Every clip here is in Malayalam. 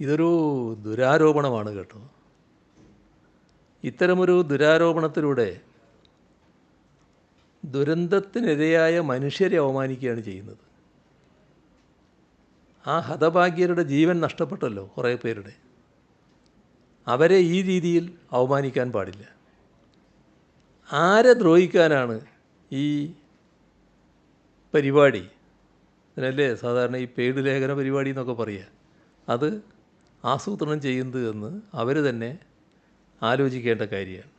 ഇതൊരു ദുരാരോപണമാണ് കേട്ടോ. ഇത്തരമൊരു ദുരാരോപണത്തിലൂടെ ദുരന്തത്തിനിരയായ മനുഷ്യരെ അവമാനിക്കുകയാണ് ചെയ്യുന്നത്. ആ ഹതഭാഗ്യരുടെ ജീവൻ നഷ്ടപ്പെട്ടല്ലോ കുറേ പേരുടെ. അവരെ ഈ രീതിയിൽ അവമാനിക്കാൻ പാടില്ല. ആരെ ദ്രോഹിക്കാനാണ് ഈ പരിപാടി? അതിനല്ലേ സാധാരണ ഈ പെയ്ഡ് ലേഖന പരിപാടി എന്നൊക്കെ പറയുക. അത് ആസൂത്രണം ചെയ്യുന്നത് എന്ന് അവർ തന്നെ ആലോചിക്കേണ്ട കാര്യമാണ്.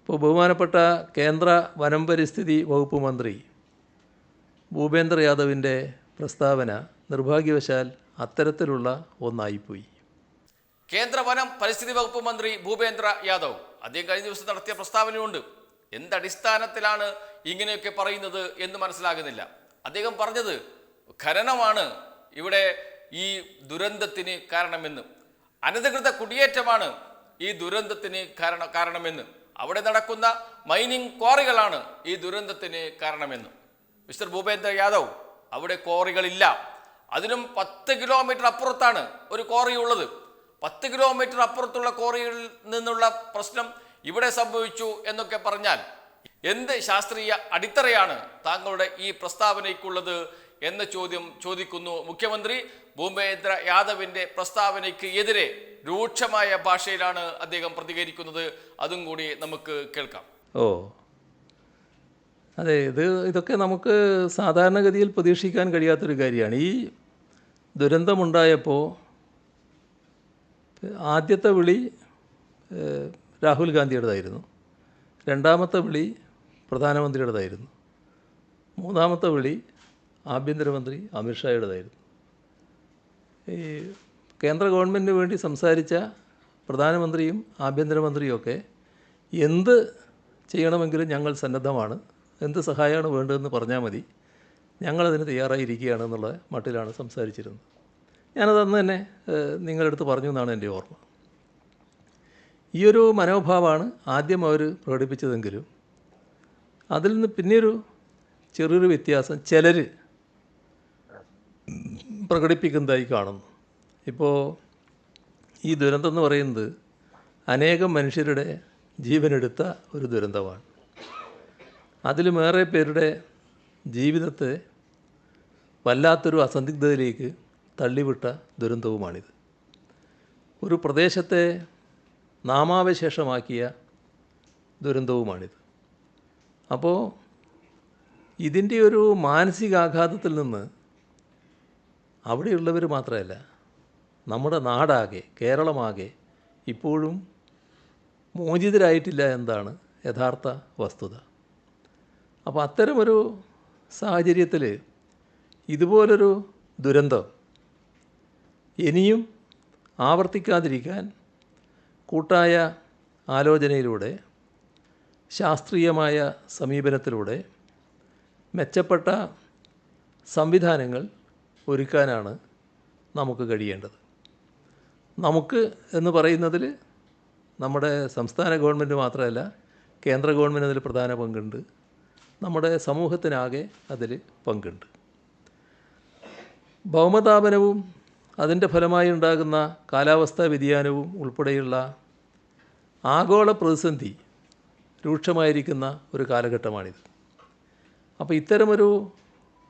ഇപ്പോൾ ബഹുമാനപ്പെട്ട കേന്ദ്ര വനം പരിസ്ഥിതി വകുപ്പ് മന്ത്രി ഭൂപേന്ദ്ര യാദവിന്റെ പ്രസ്താവന നിർഭാഗ്യവശാൽ അത്തരത്തിലുള്ള ഒന്നായിപ്പോയി. കേന്ദ്ര വനം പരിസ്ഥിതി വകുപ്പ് മന്ത്രി ഭൂപേന്ദ്ര യാദവ് അദ്ദേഹം കഴിഞ്ഞ ദിവസം നടത്തിയ പ്രസ്താവനയുണ്ട്. എന്തടിസ്ഥാനത്തിലാണ് ഇങ്ങനെയൊക്കെ പറയുന്നത് എന്ന് മനസ്സിലാകുന്നില്ല. അദ്ദേഹം പറഞ്ഞത് ഖനനമാണ് ഇവിടെ ഈ ദുരന്തത്തിന് കാരണമെന്ന്. അനധികൃത കുടിയേറ്റമാണ് ഈ ദുരന്തത്തിന് കാരണ കാരണമെന്ന്. അവിടെ നടക്കുന്ന മൈനിങ് ക്വാറികളാണ് ഈ ദുരന്തത്തിന് കാരണമെന്ന്. മിസ്റ്റർ ഭൂപേന്ദ്ര യാദവ് അവിടെ ക്വാറികളില്ല. അതിനും പത്ത് കിലോമീറ്റർ അപ്പുറത്താണ് ഒരു ക്വാറി ഉള്ളത്. പത്ത് കിലോമീറ്റർ അപ്പുറത്തുള്ള ക്വാറിയിൽ നിന്നുള്ള പ്രശ്നം ഇവിടെ സംഭവിച്ചു എന്നൊക്കെ പറഞ്ഞാൽ എന്ത് ശാസ്ത്രീയ അടിത്തറയാണ് താങ്കളുടെ ഈ പ്രസ്താവനയ്ക്കുള്ളത് എന്ന ചോദ്യം ചോദിക്കുന്നു. മുഖ്യമന്ത്രി ഭൂപേന്ദ്ര യാദവിന്റെ പ്രസ്താവനയ്ക്ക് എതിരെ രൂക്ഷമായ ഭാഷയിലാണ് അദ്ദേഹം പ്രതികരിക്കുന്നത്. അതും കൂടി നമുക്ക് കേൾക്കാം. ഓ. അതെ ഇത് ഇതൊക്കെ നമുക്ക് സാധാരണഗതിയിൽ പ്രതീക്ഷിക്കാൻ കഴിയാത്തൊരു കാര്യമാണ്. ഈ ദുരന്തമുണ്ടായപ്പോൾ ആദ്യത്തെ വിളി രാഹുൽ ഗാന്ധിയുടേതായിരുന്നു. രണ്ടാമത്തെ വിളി പ്രധാനമന്ത്രിയുടേതായിരുന്നു. മൂന്നാമത്തെ വിളി ആഭ്യന്തരമന്ത്രി അമിത്ഷായുടേതായിരുന്നു ഈ കേന്ദ്ര ഗവൺമെന്റിന് വേണ്ടി സംസാരിച്ച പ്രധാനമന്ത്രിയും ആഭ്യന്തരമന്ത്രിയും ഒക്കെ എന്ത് ചെയ്യണമെങ്കിലും ഞങ്ങൾ സന്നദ്ധമാണ്. എന്ത് സഹായമാണ് വേണ്ടതെന്ന് പറഞ്ഞാൽ മതി. ഞങ്ങളതിന് തയ്യാറായിരിക്കുകയാണ് എന്നുള്ള മട്ടിലാണ് സംസാരിച്ചിരുന്നത്. ഞാനത് അന്ന് തന്നെ നിങ്ങളെടുത്ത് പറഞ്ഞു എന്നാണ് എന്റെ ഓർമ്മ. ഈ ഒരു മനോഭാവമാണ് ആദ്യം അവർ പ്രകടിപ്പിച്ചതെങ്കിലും അതിൽ നിന്ന് പിന്നെയൊരു ചെറിയൊരു വ്യത്യാസം ചിലർ പ്രകടിപ്പിക്കുന്നതായി കാണുന്നു. ഇപ്പോൾ ഈ ദുരന്തം എന്ന് പറയുന്നത് അനേകം മനുഷ്യരുടെ ജീവനെടുത്ത ഒരു ദുരന്തമാണ്. അതിലുമേറെ പേരുടെ ജീവിതത്തെ വല്ലാത്തൊരു അസന്ദിഗ്ധതയിലേക്ക് തള്ളിവിട്ട ദുരന്തവുമാണിത്. ഒരു പ്രദേശത്തെ നാമാവശേഷമാക്കിയ ദുരന്തവുമാണിത്. അപ്പോൾ ഇതിന്റെ ഒരു മാനസികാഘാതത്തിൽ നിന്ന് അവിടെയുള്ളവർ മാത്രമല്ല നമ്മുടെ നാടാകെ കേരളമാകെ ഇപ്പോഴും മോചിതരായിട്ടില്ല എന്നതാണ് യഥാർത്ഥ വസ്തുത. അപ്പോൾ അത്തരമൊരു സാഹചര്യത്തിൽ ഇതുപോലൊരു ദുരന്തം ഇനിയും ആവർത്തിക്കാതിരിക്കാൻ കൂട്ടായ ആലോചനയിലൂടെ ശാസ്ത്രീയമായ സമീപനത്തിലൂടെ മെച്ചപ്പെട്ട സംവിധാനങ്ങൾ ഒരുക്കാനാണ് നമുക്ക് കഴിയേണ്ടത്. നമുക്ക് എന്ന് പറയുന്നതിൽ നമ്മുടെ സംസ്ഥാന ഗവൺമെന്റ് മാത്രമല്ല കേന്ദ്ര ഗവൺമെന്റ് അതിൽ പ്രധാന പങ്കുണ്ട്. നമ്മുടെ സമൂഹത്തിനാകെ അതിൽ പങ്കുണ്ട്. ഭൗമതാപനവും അതിന്റെ ഫലമായി ഉണ്ടാകുന്ന കാലാവസ്ഥാ വ്യതിയാനവും ഉൾപ്പെടെയുള്ള ആഗോള പ്രതിസന്ധി രൂക്ഷമായിരിക്കുന്ന ഒരു കാലഘട്ടമാണിത്. അപ്പോൾ ഇത്തരമൊരു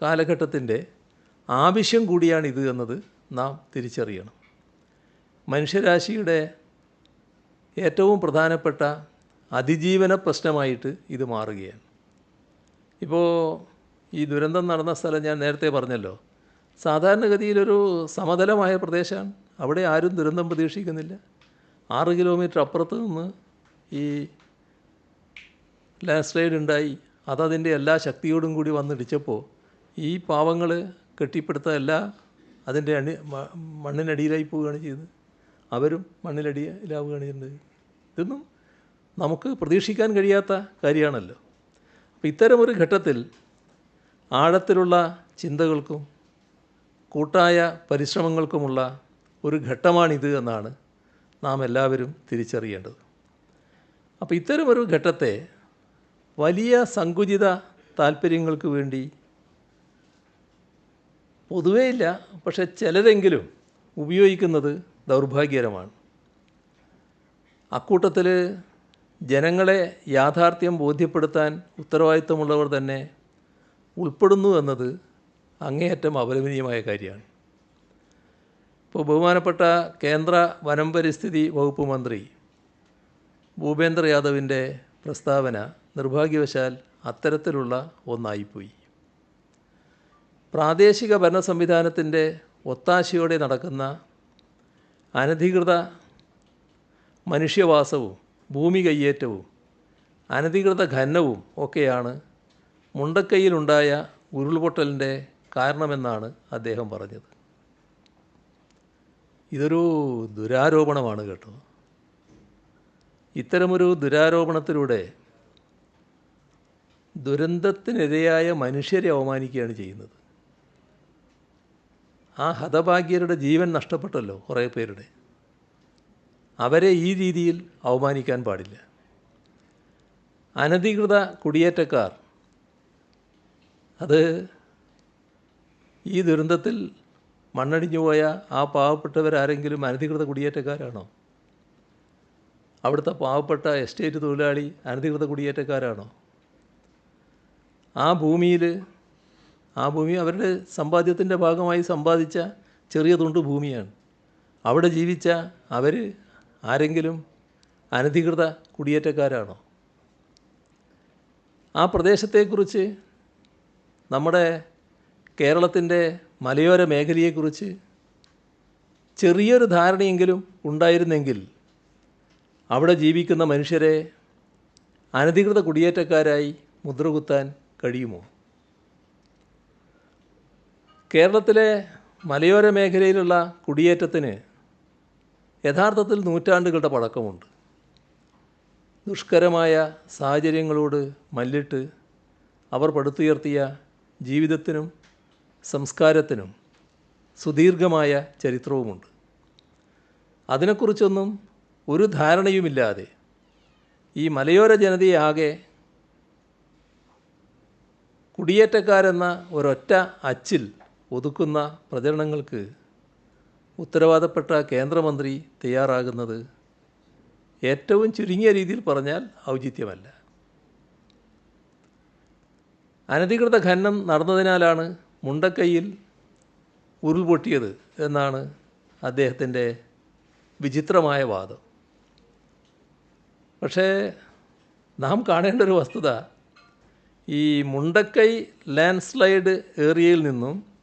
കാലഘട്ടത്തിന്റെ ആവശ്യം ഇത് എന്നത് നാം തിരിച്ചറിയണം. മനുഷ്യരാശിയുടെ ഏറ്റവും പ്രധാനപ്പെട്ട അതിജീവന പ്രശ്നമായിട്ട് ഇത് മാറുകയാണ്. ഇപ്പോൾ ഈ ദുരന്തം നടന്ന സ്ഥലം ഞാൻ നേരത്തെ പറഞ്ഞല്ലോ. സാധാരണഗതിയിലൊരു സമതലമായ പ്രദേശമാണ്. അവിടെ ആരും ദുരന്തം പ്രതീക്ഷിക്കുന്നില്ല. ആറ് കിലോമീറ്റർ അപ്പുറത്ത് നിന്ന് ഈ ലാൻഡ് സ്ലൈഡ് ഉണ്ടായി. അതതിന്റെ എല്ലാ ശക്തിയോടും കൂടി വന്നിടിച്ചപ്പോൾ ഈ പാവങ്ങൾ കെട്ടിപ്പടുത്ത എല്ലാ അതിന്റെ അണി മണ്ണിനടിയിലായി പോവുകയാണ് ചെയ്തത് അവരും മണ്ണിലടിയിലാവുകയാണ് ചെയ്യുന്നത്. ഇതൊന്നും നമുക്ക് പ്രതീക്ഷിക്കാൻ കഴിയാത്ത കാര്യമാണല്ലോ. അപ്പോൾ ഇത്തരമൊരു ഘട്ടത്തിൽ ആഴത്തിലുള്ള ചിന്തകൾക്കും കൂട്ടായ പരിശ്രമങ്ങൾക്കുമുള്ള ഒരു ഘട്ടമാണിത് എന്നാണ് നാം എല്ലാവരും തിരിച്ചറിയേണ്ടത്. അപ്പോൾ ഇത്തരമൊരു ഘട്ടത്തെ വലിയ സങ്കുചിത താല്പര്യങ്ങൾക്ക് വേണ്ടി പൊതുവേ ഇല്ല. പക്ഷെ ചിലരെങ്കിലും ഉപയോഗിക്കുന്നത് ദൗർഭാഗ്യകരമാണ്. അക്കൂട്ടത്തിൽ ജനങ്ങളെ യാഥാർത്ഥ്യം ബോധ്യപ്പെടുത്താൻ ഉത്തരവാദിത്തമുള്ളവർ തന്നെ ഉൾപ്പെടുന്നു എന്നത് അങ്ങേയറ്റം അപലപനീയമായ കാര്യമാണ്. ഇപ്പോൾ ബഹുമാനപ്പെട്ട കേന്ദ്ര വനം പരിസ്ഥിതി വകുപ്പ് മന്ത്രി ഭൂപേന്ദ്ര യാദവിന്റെ പ്രസ്താവന നിർഭാഗ്യവശാൽ അത്തരത്തിലുള്ള ഒന്നായിപ്പോയി. പ്രാദേശിക ഭരണ സംവിധാനത്തിന്റെ ഒത്താശയോടെ നടക്കുന്ന അനധികൃത മനുഷ്യവാസവും ഭൂമി കയ്യേറ്റവും അനധികൃത ഖനനവും ഒക്കെയാണ് മുണ്ടക്കൈയിലുണ്ടായ ഉരുൾപൊട്ടലിന്റെ കാരണമെന്നാണ് അദ്ദേഹം പറഞ്ഞത്. ഇതൊരു ദുരാരോപണമാണ് കേട്ടോ. ഇത്തരമൊരു ദുരാരോപണത്തിലൂടെ ദുരന്തത്തിനിരയായ മനുഷ്യരെ അവമാനിക്കുകയാണ് ചെയ്യുന്നത്. ആ ഹതഭാഗ്യരുടെ ജീവൻ നഷ്ടപ്പെട്ടല്ലോ കുറേ പേരുടെ. അവരെ ഈ രീതിയിൽ അവമാനിക്കാൻ പാടില്ല. അനധികൃത കുടിയേറ്റക്കാർ അത് ഈ ദുരന്തത്തിൽ മണ്ണടിഞ്ഞു പോയ ആ പാവപ്പെട്ടവരാരെങ്കിലും അനധികൃത കുടിയേറ്റക്കാരാണോ? അവിടുത്തെ പാവപ്പെട്ട എസ്റ്റേറ്റ് തൊഴിലാളി അനധികൃത കുടിയേറ്റക്കാരാണോ? ആ ഭൂമിയിൽ ആ ഭൂമി അവരുടെ സമ്പാദ്യത്തിന്റെ ഭാഗമായി സമ്പാദിച്ച ചെറിയ തുണ്ട് ഭൂമിയാണ്. അവിടെ ജീവിച്ച അവർ ആരെങ്കിലും അനധികൃത കുടിയേറ്റക്കാരാണോ? ആ പ്രദേശത്തെക്കുറിച്ച് നമ്മുടെ കേരളത്തിന്റെ മലയോര മേഖലയെക്കുറിച്ച് ചെറിയൊരു ധാരണയെങ്കിലും ഉണ്ടായിരുന്നെങ്കിൽ അവിടെ ജീവിക്കുന്ന മനുഷ്യരെ അനധികൃത കുടിയേറ്റക്കാരായി മുദ്രകുത്താൻ കഴിയുമോ? കേരളത്തിലെ മലയോര മേഖലയിലുള്ള കുടിയേറ്റത്തിന് യഥാർത്ഥത്തിൽ നൂറ്റാണ്ടുകളുടെ പഴക്കമുണ്ട്. ദുഷ്കരമായ സാഹചര്യങ്ങളോട് മല്ലിട്ട് അവർ പടുത്തുയർത്തിയ ജീവിതത്തിനും സംസ്കാരത്തിനും സുദീർഘമായ ചരിത്രവുമുണ്ട്. അതിനെക്കുറിച്ചൊന്നും ഒരു ധാരണയുമില്ലാതെ ഈ മലയോര ജനതയെ ആകെ കുടിയേറ്റക്കാരെന്ന ഒരൊറ്റ അച്ചിൽ ഒതുക്കുന്ന പ്രചരണങ്ങൾക്ക് ഉത്തരവാദപ്പെട്ട കേന്ദ്രമന്ത്രി തയ്യാറാകുന്നത് ഏറ്റവും ചുരുങ്ങിയ രീതിയിൽ പറഞ്ഞാൽ ഔചിത്യമല്ല. അനധികൃത ഖനനം നടന്നതിനാലാണ് മുണ്ടക്കൈയിൽ ഉരുൾപൊട്ടിയത് എന്നാണ് അദ്ദേഹത്തിന്റെ വിചിത്രമായ വാദം. പക്ഷേ നാം കാണേണ്ട ഒരു വസ്തുത ഈ മുണ്ടക്കൈ ലാൻഡ് സ്ലൈഡ് ഏരിയയിൽ നിന്നും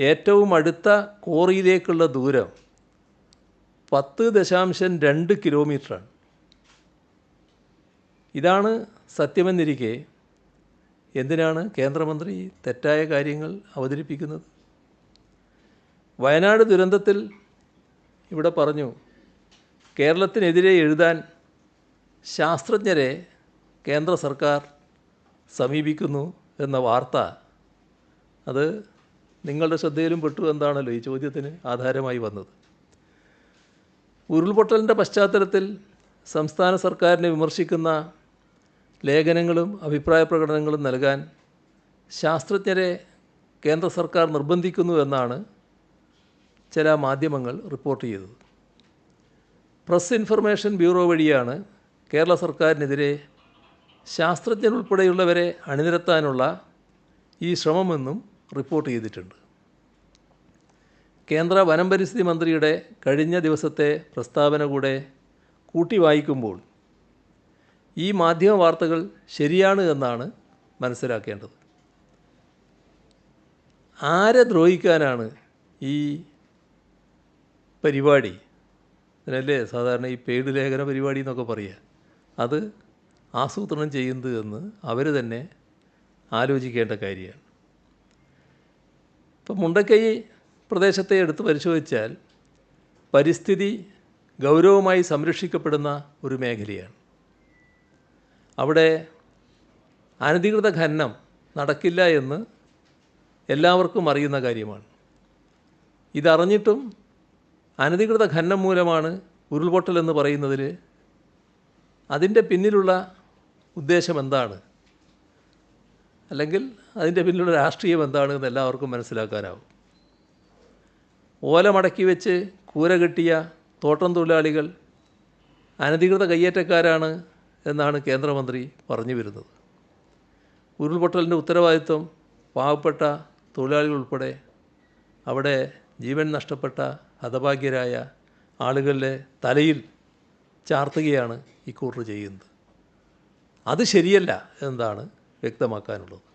ഏറ്റവും അടുത്ത കോറിയിലേക്കുള്ള ദൂരം പത്ത് ദശാംശം രണ്ട് കിലോമീറ്ററാണ്. ഇതാണ് സത്യമെന്നിരിക്കെ എന്തിനാണ് കേന്ദ്രമന്ത്രി തെറ്റായ കാര്യങ്ങൾ അവതരിപ്പിക്കുന്നത്? വയനാട് ദുരന്തത്തിൽ ഇവിടെ പറഞ്ഞു കേരളത്തിനെതിരെ എഴുതാൻ ശാസ്ത്രജ്ഞരെ കേന്ദ്ര സർക്കാർ സമീപിക്കുന്നു എന്ന വാർത്ത അത് നിങ്ങളുടെ ശ്രദ്ധയിലും പെട്ടു എന്താണല്ലോ ഈ ചോദ്യത്തിന് ആധാരമായി വന്നത്? ഉരുൾപൊട്ടലിന്റെ പശ്ചാത്തലത്തിൽ സംസ്ഥാന സർക്കാരിനെ വിമർശിക്കുന്ന ലേഖനങ്ങളും അഭിപ്രായ പ്രകടനങ്ങളും നൽകാൻ ശാസ്ത്രജ്ഞരെ കേന്ദ്ര സർക്കാർ നിർബന്ധിക്കുന്നു എന്നാണ് ചില മാധ്യമങ്ങൾ റിപ്പോർട്ട് ചെയ്തത്. പ്രസ് ഇൻഫർമേഷൻ ബ്യൂറോ വഴിയാണ് കേരള സർക്കാരിനെതിരെ ശാസ്ത്രജ്ഞരുൾപ്പെടെയുള്ളവരെ അണിനിരത്താനുള്ള ഈ ശ്രമമെന്നും റിപ്പോർട്ട് ചെയ്തിട്ടുണ്ട്. കേന്ദ്ര വനം പരിസ്ഥിതി മന്ത്രിയുടെ കഴിഞ്ഞ ദിവസത്തെ പ്രസ്താവന കൂടെ കൂട്ടി വായിക്കുമ്പോൾ ഈ മാധ്യമ വാർത്തകൾ ശരിയാണ് എന്നാണ് മനസ്സിലാക്കേണ്ടത്. ആരെ ദ്രോഹിക്കാനാണ് ഈ പരിപാടി? അതിനല്ലേ സാധാരണ ഈ പെയ്ഡ് ലേഖന പരിപാടി എന്നൊക്കെ പറയുക അത് ആസൂത്രണം ചെയ്യുന്നത് എന്ന് അവർ തന്നെ ആലോചിക്കേണ്ട കാര്യമാണ്. ഇപ്പം മുണ്ടക്കൈ പ്രദേശത്തെ എടുത്ത് പരിശോധിച്ചാൽ പരിസ്ഥിതി ഗൗരവമായി സംരക്ഷിക്കപ്പെടുന്ന ഒരു മേഖലയാണ്. അവിടെ അനധികൃത ഖനനം നടക്കില്ല എന്ന് എല്ലാവർക്കും അറിയുന്ന കാര്യമാണ്. ഇതറിഞ്ഞിട്ടും അനധികൃത ഖനനം മൂലമാണ് ഉരുൾപൊട്ടൽ എന്ന് പറയുന്നതിൽ അതിന്റെ പിന്നിലുള്ള ഉദ്ദേശം എന്താണ്? അല്ലെങ്കിൽ അതിന്റെ പിന്നിലുള്ള രാഷ്ട്രീയം എന്താണ് എന്ന് എല്ലാവർക്കും മനസ്സിലാക്കാനാവും. ഓല മടക്കി വെച്ച് കൂര കിട്ടിയ തോട്ടം തൊഴിലാളികൾ അനധികൃത കയ്യേറ്റക്കാരാണ് എന്നാണ് കേന്ദ്രമന്ത്രി പറഞ്ഞു വരുന്നത്. ഉരുൾപൊട്ടലിന്റെ ഉത്തരവാദിത്വം പാവപ്പെട്ട തൊഴിലാളികൾ ഉൾപ്പെടെ അവിടെ ജീവൻ നഷ്ടപ്പെട്ട ഹതഭാഗ്യരായ ആളുകളുടെ തലയിൽ ചാർത്തുകയാണ് ഇക്കൂട്ടർ ചെയ്യുന്നത്. അത് ശരിയല്ല എന്നതാണ് വ്യക്തമാക്കാനുള്ളത്.